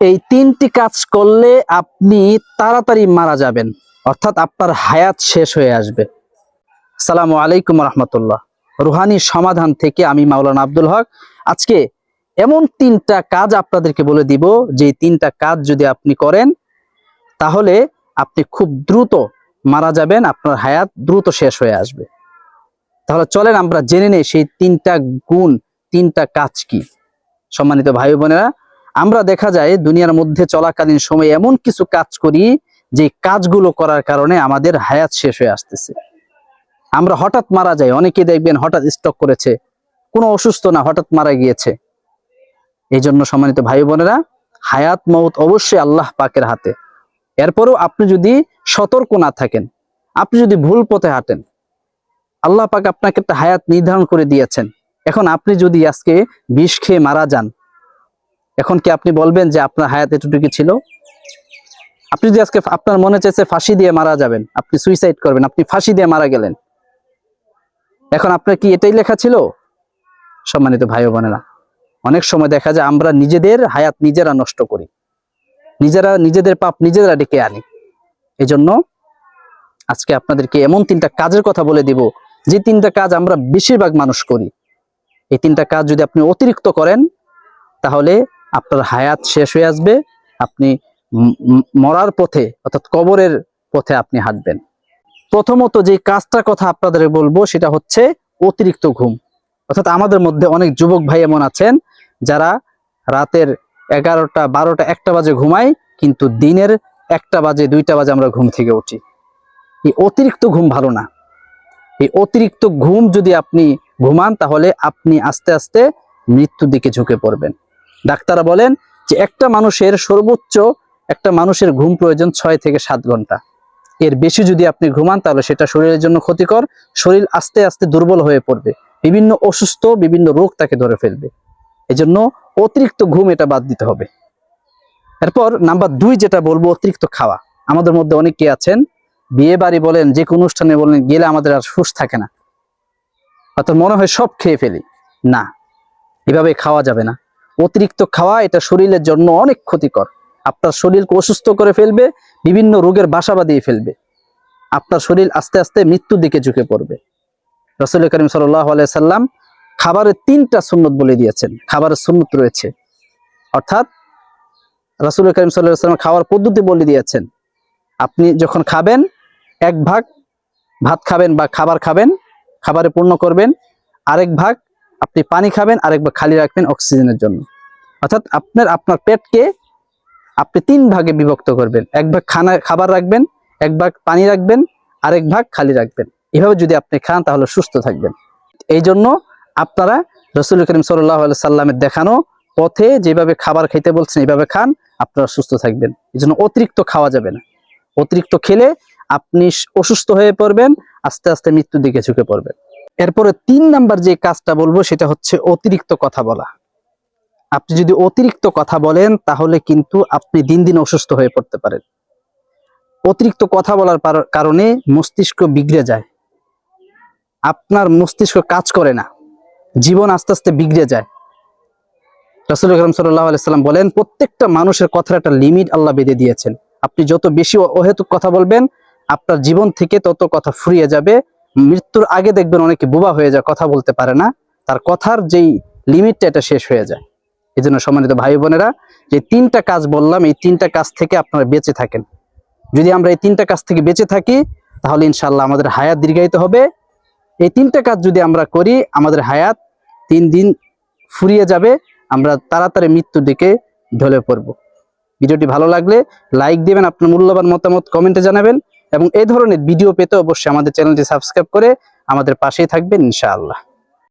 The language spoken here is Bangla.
এই তিনটি কাজ করলে আপনি তাড়াতাড়ি মারা যাবেন, অর্থাৎ আপনার হায়াত শেষ হয়ে আসবে। সালামু আলাইকুম রহমতুল্লাহ। রুহানি সমাধান থেকে আমি মাওলানা আব্দুল হক। আজকে এমন তিনটা কাজ আপনাদেরকে বলে দিব, যে তিনটা কাজ যদি আপনি করেন, তাহলে আপনি খুব দ্রুত মারা যাবেন, আপনার হায়াত দ্রুত শেষ হয়ে আসবে। তাহলে চলেন আমরা জেনে নেই সেই তিনটা গুণ, তিনটা কাজ কি। সম্মানিত ভাই বোনেরা আমরা দেখা যায় দুনিয়ার মধ্যে চলাকালীন সময় এমন কিছু কাজ করি যে কাজগুলো করার কারণে আমাদের হায়াত শেষ হয়ে আসতেছে। আমরা হঠাৎ মারা যাই অনেকে দেখবেন হঠাৎ স্টক করেছে, কোনো অসুস্থ না, হঠাৎ মারা গিয়েছে। এই জন্য সম্মানিত ভাই বোনেরা, হায়াত মৌত অবশ্যই আল্লাহ পাকের হাতে। এরপরও আপনি যদি সতর্ক না থাকেন, আপনি যদি ভুল পথে হাঁটেন, আল্লাহ পাক আপনাকে একটা হায়াত নির্ধারণ করে দিয়েছেন। এখন আপনি যদি আজকে বিষ খেয়ে মারা যান এখন কি আপনি বলবেন যে আপনার হায়াত এতটুকু ছিল? আপনি যদি আজকে আপনার মনে চাইছে ফাঁসি দিয়ে মারা যাবেন, আপনি সুইসাইড করবেন, আপনি ফাঁসি দিয়ে মারা গেলেন। এখন আপনার কি এটাই লেখা ছিল? সম্মানিত ভাই বোনেরা, অনেক সময় দেখা যায় আমরা নিজেদের হায়াত নিজেরা নষ্ট করি। নিজেরা, নিজেদের পাপ নিজেরা ডেকে আনি। এজন্য আজকে আপনাদেরকে এমন তিনটা কাজের কথা বলে দিব, যে তিনটা কাজ আমরা বেশিরভাগ মানুষ করি। এই তিনটা কাজ যদি আপনি অতিরিক্ত করেন, তাহলে আপনার হায়াত শেষ হয়ে আসবে, আপনি মরার পথে, অর্থাৎ কবরের পথে আপনি হাঁটবেন। প্রথমত যে কাজটার কথা আপনাদের বলব, সেটা হচ্ছে অতিরিক্ত ঘুম। অর্থাৎ আমাদের মধ্যে অনেক যুবক ভাই এমন আছেন, যারা রাতের এগারোটা, বারোটা, একটা বাজে ঘুমায়, কিন্তু দিনের একটা বাজে, দুইটা বাজে আমরা ঘুম থেকে উঠি। এই অতিরিক্ত ঘুম ভালো না। এই অতিরিক্ত ঘুম যদি আপনি ঘুমান, তাহলে আপনি আস্তে আস্তে মৃত্যুর দিকে ঝুঁকে পড়বেন। ডাক্তাররা বলেন যে একটা মানুষের সর্বোচ্চ একটা মানুষের ঘুম প্রয়োজন ছয় থেকে সাত ঘণ্টা। এর বেশি যদি আপনি ঘুমান, তাহলে সেটা শরীরের জন্য ক্ষতিকর। শরীর আস্তে আস্তে দুর্বল হয়ে পড়বে। বিভিন্ন অসুস্থ, বিভিন্ন রোগ তাকে ধরে ফেলবে। এজন্য অতিরিক্ত ঘুম এটা বাদ দিতে হবে। এরপর নাম্বার দুই যেটা বলব, অতিরিক্ত খাওয়া। আমাদের মধ্যে অনেকে আছেন, বিয়ে বাড়ি বলেন, যে কোনো অনুষ্ঠানে বলেন, গেলে আমাদের আর হুঁশ থাকে না। অর্থাৎ মনে হয় সব খেয়ে ফেলি। না, এভাবে খাওয়া যাবে না। অতিরিক্ত খাওয়া এটা শরীরের জন্য অনেক ক্ষতিকর। আপনার শরীরকে অসুস্থ করে ফেলবে, বিভিন্ন রোগের বাসা বাঁধিয়ে ফেলবে। আপনার শরীর আস্তে আস্তে মৃত্যুর দিকে ঝুঁকে পড়বে। রসুল করিম সাল্লাম খাবারের তিনটা সুন্নত বলে দিয়েছেন। খাবারের সুন্নত রয়েছে। অর্থাৎ রসুল করিম সাল্লাম খাওয়ার পদ্ধতি বলে দিয়েছেন। আপনি যখন খাবেন, এক ভাগ ভাত খাবেন বা খাবার খাবেন, খাবারে পূর্ণ করবেন, আরেক ভাগ আপনি পানি খাবেন আরেক ভাগ খালি রাখবেন অক্সিজেনের জন্য। অর্থাৎ আপনার আপনার পেটকে আপনি তিন ভাগে বিভক্ত করবেন। এক ভাগ খানা, খাবার রাখবেন, এক ভাগ পানি রাখবেন, আরেক ভাগ খালি রাখবেন। এভাবে যদি আপনি খান, তাহলে সুস্থ থাকবেন। এই জন্য আপনারা রসুল করিম সাল্লাহ সাল্লামের দেখানো পথে যেভাবে খাবার খাইতে বলছেন এইভাবে খান, আপনারা সুস্থ থাকবেন। এই জন্য অতিরিক্ত খাওয়া যাবে না। অতিরিক্ত খেলে আপনি অসুস্থ হয়ে পড়বেন, আস্তে আস্তে মৃত্যুর দিকে ঝুঁকে পড়বেন। এরপরে তিন নাম্বার যে কাজটা বলব, সেটা হচ্ছে অতিরিক্ত কথা বলা। আপনি যদি অতিরিক্ত কথা বলেন, তাহলে কিন্তু আপনি দিন দিন অসুস্থ হয়ে পড়তে পারেন। অতিরিক্ত কথা বলার কারণে মস্তিষ্ক বিগড়ে যায়। আপনার মস্তিষ্ক কাজ করে না। জীবন আস্তে আস্তে বিগড়ে যায়। রাসুল আকরম সাল্লাহ আলাইসাল্লাম বলেন, প্রত্যেকটা মানুষের কথার একটা লিমিট আল্লাহ বেঁধে দিয়েছেন। আপনি যত বেশি অহেতুক কথা বলবেন, আপনার জীবন থেকে তত কথা ফুরিয়ে যাবে। মৃত্যুর আগে দেখবেন অনেকে বোবা হয়ে যায়, কথা বলতে পারে না। তার কথার যেই লিমিটটা এটা শেষ হয়ে যায়। এই জন্য সম্মানিত ভাই বোনেরা, যে তিনটা কাজ বললাম, এই তিনটা কাজ থেকে আপনারা বেঁচে থাকেন। যদি আমরা এই তিনটা কাজ থেকে বেঁচে থাকি, তাহলে ইনশাল্লাহ আমাদের হায়াত দীর্ঘায়িত হবে। এই তিনটা কাজ যদি আমরা করি, আমাদের হায়াত তিন দিন ফুরিয়ে যাবে, আমরা তাড়াতাড়ি মৃত্যুর দিকে ঢলে পড়ব। ভিডিওটি ভালো লাগলে লাইক দিবেন, আপনার মূল্যবান মতামত কমেন্টে জানাবেন। এবং এই ধরনের ভিডিও পেতে অবশ্যই আমাদের চ্যানেলটি সাবস্ক্রাইব করে আমাদের পাশেই থাকবেন ইনশাআল্লাহ।